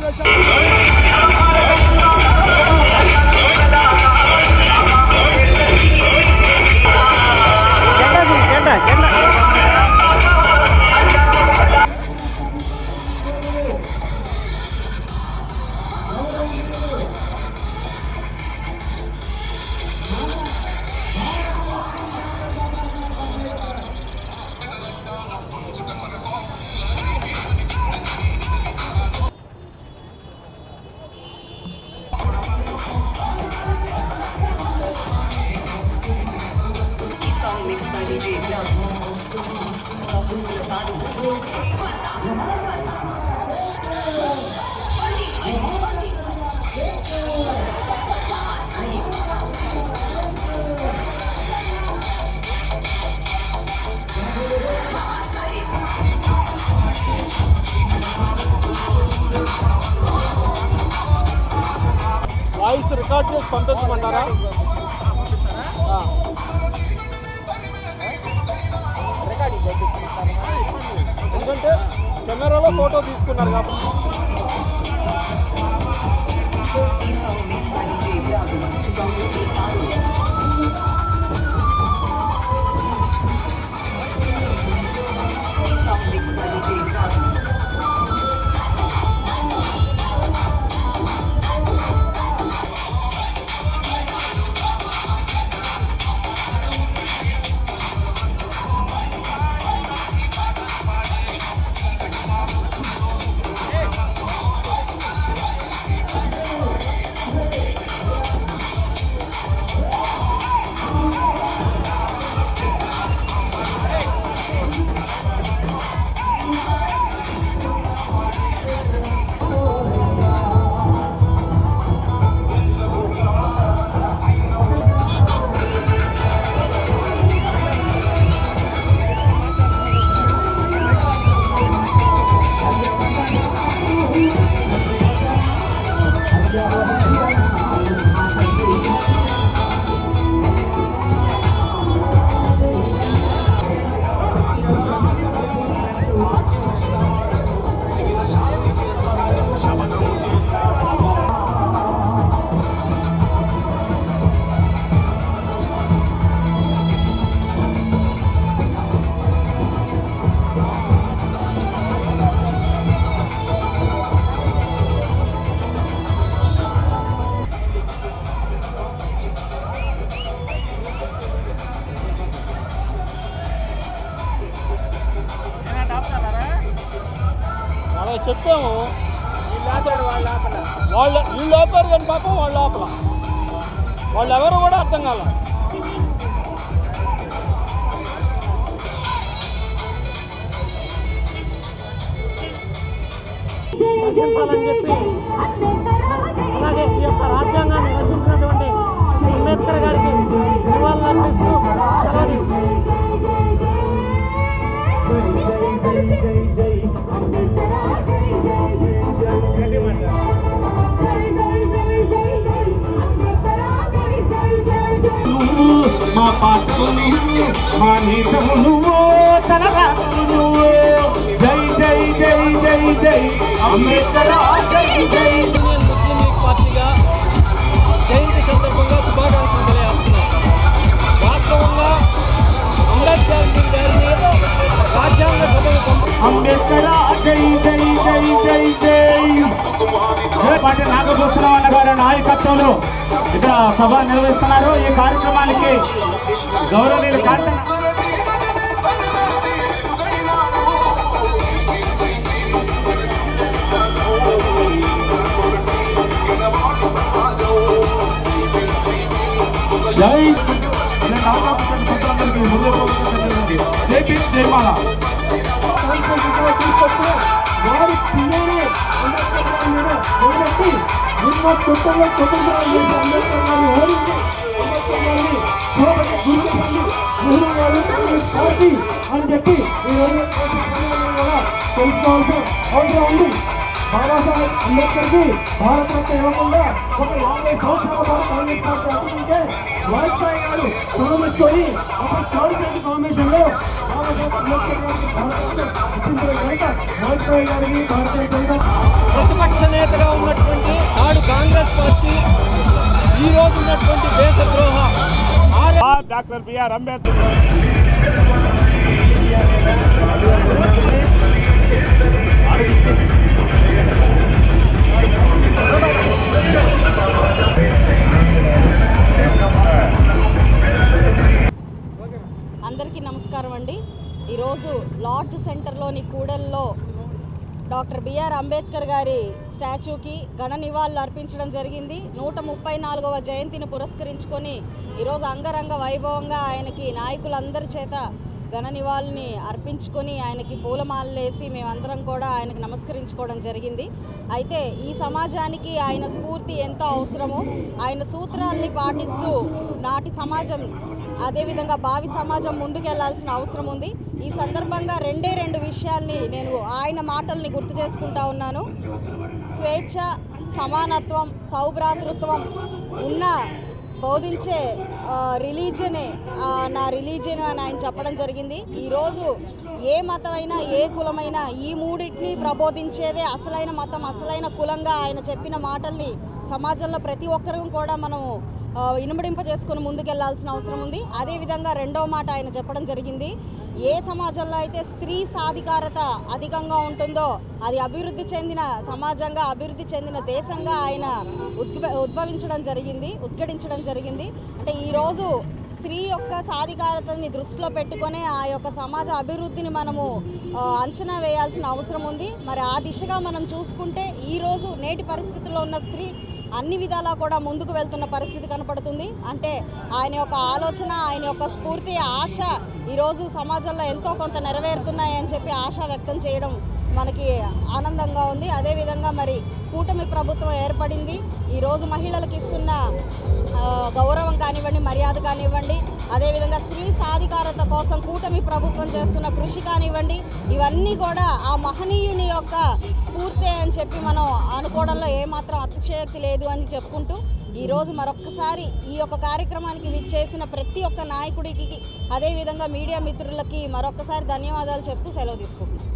Thank. Voice record చేసి పంపించమంటారా ఎందుకంటే కెమెరాలో ఫోటో తీసుకున్నారు కాబట్టి. వాళ్ళు వీళ్ళు ఆపారు కానీ పాపం వాళ్ళ లోపల. వాళ్ళు ఎవరు కూడా అర్థం కాల. రచించాలని చెప్పి అలాగే ఈ యొక్క రాజ్యాంగాన్ని రచించినటువంటి అంబేద్కర్ గారికి నివాళులు అర్పిస్తూ సెలవు తీసుకుంటాం మా నీతము నువ్వు తన నువ్వు జై జై జై జై జై. అంబేద్కర్ జై జై ఇండియన్ ముస్లిం లీగ్ పార్టీగా జయంతి సందర్భంగా శుభాకాంక్షలు తెలియజేస్తున్నాం వాస్తవంగా అంబేద్కర్ గారిని రాజ్యాంగ సభకు పంప అంబేద్కర్ జై జై జై జై. జై పాటి నాగభూషణం అన్న గారి నాయకత్వంలో ఇక్కడ సభ నిర్వహిస్తున్నారు. ఈ కార్యక్రమానికి గౌరవనీయులు కార్తన జై నేను వారి పిల్లలు? అంబేద్కర్ గారి మీద నిలబెట్టి నిన్న కుటుంబ కుటుంబాలు చేసి అంబేద్కర్ గారిని ఓడించి అని చెప్పి తెలుసుకోవాల్సిన అవసరం ఉంది బాబాసాహెబ్ అంబేద్కర్కి భారతరత్న ఇవ్వకుండా ఒక యాభై సంవత్సరాల పాటు కాంగ్రెస్ పార్టీ వాజ్పేయి గారు చొరవెత్తుకొని అప్పుడు భారతరత్న ఇప్పించిన కనుక వాజ్పేయి గారికి భారతీయ జనతా ప్రతిపక్ష నేతగా ఉన్నటువంటి నాడు కాంగ్రెస్ పార్టీ ఈ రోజు ఉన్నటువంటి దేశద్రోహ డాక్టర్ బిఆర్ అంబేద్కర్ అందరికీ నమస్కారం అండి. ఈరోజు లార్జ్ సెంటర్లోని కూడల్లో డాక్టర్ బిఆర్ అంబేద్కర్ గారి స్టాచ్యూకి ఘన నివాళులు అర్పించడం జరిగింది. నూట ముప్పై నాలుగవ జయంతిని పురస్కరించుకొని ఈరోజు అంగరంగ వైభవంగా ఆయనకి నాయకులందరి చేత ఘన నివాళుని అర్పించుకొని ఆయనకి పూలమాలలు వేసి మేమందరం కూడా ఆయనకు నమస్కరించుకోవడం జరిగింది. అయితే ఈ సమాజానికి ఆయన స్ఫూర్తి ఎంతో అవసరమో ఆయన సూత్రాల్ని పాటిస్తూ నాటి సమాజం అదేవిధంగా భావి సమాజం ముందుకెళ్ళాల్సిన అవసరం ఉంది. ఈ సందర్భంగా రెండే రెండు విషయాల్ని నేను ఆయన మాటల్ని గుర్తు చేసుకుంటా ఉన్నాను. స్వేచ్ఛ సమానత్వం సౌభ్రాతృత్వం ఉన్న బోధించే రిలీజనే నా రిలీజియన్ అని ఆయన చెప్పడం జరిగింది. ఈరోజు ఏ మతమైనా ఏ కులమైనా ఈ మూడింటిని ప్రబోధించేదే అసలైన మతం అసలైన కులంగా ఆయన చెప్పిన మాటల్ని సమాజంలో ప్రతి ఒక్కరూ కూడా మనం ఇనుమడింప చేసుకుని ముందుకెళ్ళాల్సిన అవసరం ఉంది. అదేవిధంగా రెండవ మాట ఆయన చెప్పడం జరిగింది. ఏ సమాజంలో అయితే స్త్రీ సాధికారత అధికంగా ఉంటుందో అది అభివృద్ధి చెందిన సమాజంగా అభివృద్ధి చెందిన దేశంగా ఆయన ఉద్భ ఉద్భవించడం జరిగింది ఉద్ఘటించడం జరిగింది. అంటే ఈరోజు స్త్రీ యొక్క సాధికారతని దృష్టిలో పెట్టుకొని ఆ యొక్క సమాజ అభివృద్ధిని మనము అంచనా వేయాల్సిన అవసరం ఉంది. మరి ఆ దిశగా మనం చూసుకుంటే ఈరోజు నేటి పరిస్థితుల్లో ఉన్న స్త్రీ అన్ని విధాలా కూడా ముందుకు వెళ్తున్న పరిస్థితి కనపడుతుంది. అంటే ఆయన యొక్క ఆలోచన ఆయన యొక్క స్ఫూర్తి ఆశ ఈరోజు సమాజంలో ఎంతో కొంత నెరవేరుతున్నాయని చెప్పి ఆశ వ్యక్తం చేయడం మనకి ఆనందంగా ఉంది. అదేవిధంగా మరి కూటమి ప్రభుత్వం ఏర్పడింది. ఈరోజు మహిళలకు ఇస్తున్న గౌరవం కానివ్వండి మర్యాద కానివ్వండి అదేవిధంగా స్త్రీ సాధికారత కోసం కూటమి ప్రభుత్వం చేస్తున్న కృషి కానివ్వండి ఇవన్నీ కూడా ఆ మహనీయుని యొక్క స్ఫూర్తి అని చెప్పి మనం అనుకోవడంలో ఏమాత్రం అతిశయోక్తి లేదు అని చెప్పుకుంటూ ఈరోజు మరొక్కసారి ఈ యొక్క కార్యక్రమానికి విచ్చేసిన ప్రతి ఒక్క నాయకుడికి అదేవిధంగా మీడియా మిత్రులకి మరొక్కసారి ధన్యవాదాలు చెప్తూ సెలవు తీసుకుంటున్నాను